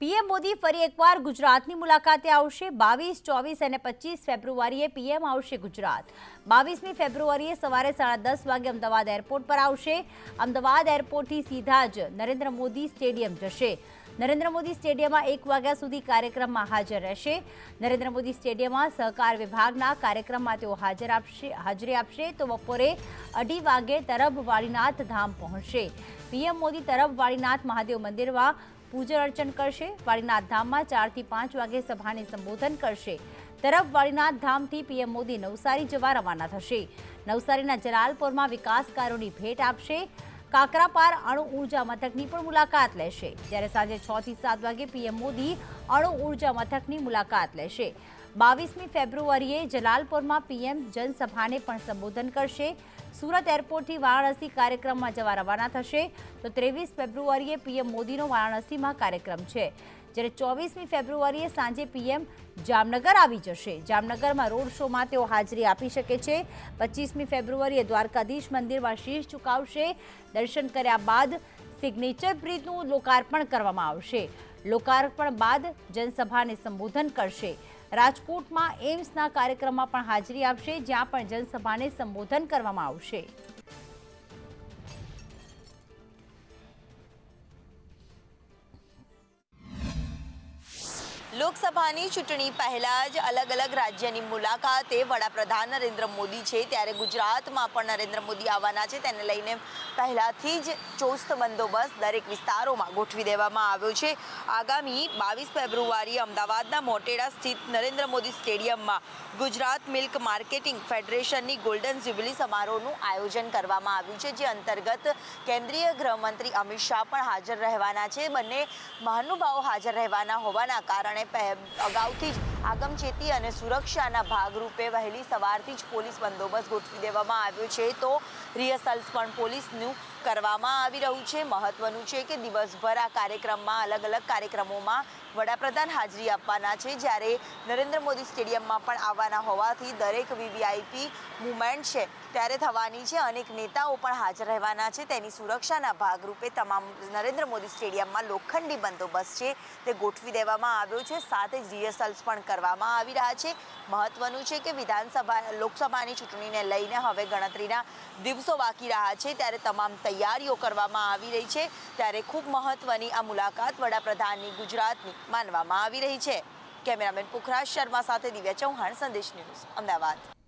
PM Modi ફરી એકવાર ગુજરાતની મુલાકાતે આવશે. બાવીસ, ચોવીસ અને પચીસ ફેબ્રુઆરીએ પીએમ આવશે ગુજરાત. બાવીસમી ફેબ્રુઆરીએ સવારે સાડા દસ વાગે અમદાવાદ એરપોર્ટ પર આવશે. અમદાવાદ એરપોર્ટથી સીધા જ નરેન્દ્ર મોદી સ્ટેડિયમ જશે. નરેન્દ્ર મોદી સ્ટેડિયમમાં એક વાગ્યા સુધી કાર્યક્રમમાં હાજર રહેશે. નરેન્દ્ર મોદી સ્ટેડિયમમાં સહકાર વિભાગના કાર્યક્રમમાં તેઓ હાજર આપશે, હાજરી આપશે. તો બપોરે અઢી વાગે તરફ વાળીનાથ ધામ પહોંચશે. પીએમ મોદી તરફ વાળીનાથ મહાદેવ મંદિરમાં પૂજન અર્ચન કરશે. વાળીનાથ ધામમાં ચારથી પાંચ વાગે સભાને સંબોધન કરશે. તરફ વાળીનાથ ધામથી પીએમ મોદી નવસારી જવા રવાના થશે. નવસારીના જલાલપુરમાં વિકાસ કાર્યોની ભેટ આપશે. કાકરાપાર અણુ ઊર્જા મથકની પણ મુલાકાત લેશે. જ્યારે સાંજે છ થી સાત વાગે પીએમ મોદી અણુ ઊર્જા મથકની મુલાકાત લેશે. બાવીસમી ફેબ્રુઆરીએ જલાલપોરમાં પીએમ જનસભાને પણ સંબોધન કરશે. સુરત એરપોર્ટથી વારાણસી કાર્યક્રમમાં જવા રવાના થશે. તો ત્રેવીસ ફેબ્રુઆરીએ પીએમ મોદીનો વારાણસીમાં કાર્યક્રમ છે. જ્યારે ચોવીસમી ફેબ્રુઆરીએ સાંજે પીએમ જામનગર આવી જશે. જામનગરમાં રોડ શોમાં તેઓ હાજરી આપી શકે છે. પચીસમી ફેબ્રુઆરીએ દ્વારકાધીશ મંદિરમાં શીશ ચુકાવશે. દર્શન કર્યા બાદ સિગ્નેચર બ્રિજનું લોકાર્પણ કરવામાં આવશે. લોકાર્પણ બાદ જનસભાને સંબોધન કરશે. રાજકોટમાં એમ્સના કાર્યક્રમમાં પણ હાજરી આપશે જ્યાં પણ જનસભાને સંબોધન કરવામાં આવશે. લોકસભાની ચૂંટણી પહેલા જ અલગ અલગ રાજ્યની મુલાકાતે વડાપ્રધાન નરેન્દ્ર મોદી છે. ત્યારે ગુજરાતમાં પણ નરેન્દ્ર મોદી આવવાના છે. તેને લઈને પહેલાથી જ ચોસ્ત બંદોબસ્ત દરેક વિસ્તારોમાં ગોઠવી દેવામાં આવ્યો છે. આગામી બાવીસ ફેબ્રુઆરી અમદાવાદના મોટેરા સ્થિત નરેન્દ્ર મોદી સ્ટેડિયમમાં ગુજરાત મિલ્ક માર્કેટિંગ ફેડરેશનની ગોલ્ડન જ્યુબિલી સમારોહનું આયોજન કરવામાં આવ્યું છે, જે અંતર્ગત કેન્દ્રીય ગૃહમંત્રી અમિત શાહ પણ હાજર રહેવાના છે. બંને મહાનુભાવો હાજર રહેવાના હોવાના કારણે અગાઉથી જ આગમચેતી અને સુરક્ષાના ભાગરૂપે વહેલી સવારથી જ પોલીસ બંદોબસ્ત ગોઠવી દેવામાં આવ્યો છે. તો રિહર્સલ્સ પણ પોલીસનું કરવામાં આવી રહ્યું છે. મહત્વનું છે કે દિવસભર આ કાર્યક્રમમાં અલગ અલગ કાર્યક્રમોમાં વડાપ્રધાન હાજરી આપવાના છે. જ્યારે નરેન્દ્ર મોદી સ્ટેડિયમમાં પણ આવવાના હોવાથી દરેક વીવીઆઈપી મુવમેન્ટ છે ત્યારે થવાની છે. અનેક નેતાઓ પણ હાજર રહેવાના છે. તેની સુરક્ષાના ભાગરૂપે તમામ નરેન્દ્ર મોદી સ્ટેડિયમમાં લોખંડી બંદોબસ્ત છે તે ગોઠવી દેવામાં આવ્યો છે. સાથે જ રિહર્સલ્સ પણ કરવામાં આવી રહ્યા છે. મહત્વનું છે કે વિધાનસભા, લોકસભાની ચૂંટણીને લઈને હવે ગણતરીના દિવસો બાકી રહ્યા છે. ત્યારે તમામ તૈયારીઓ કરવામાં આવી રહી છે. ત્યારે ખૂબ મહત્વની આ મુલાકાત વડાપ્રધાનની ગુજરાતની માનવામાં આવી રહી છે. કેમેરામેન પુખરાજ શર્મા સાથે દિવ્યા ચૌહાણ, સંદેશ ન્યૂઝ, અમદાવાદ.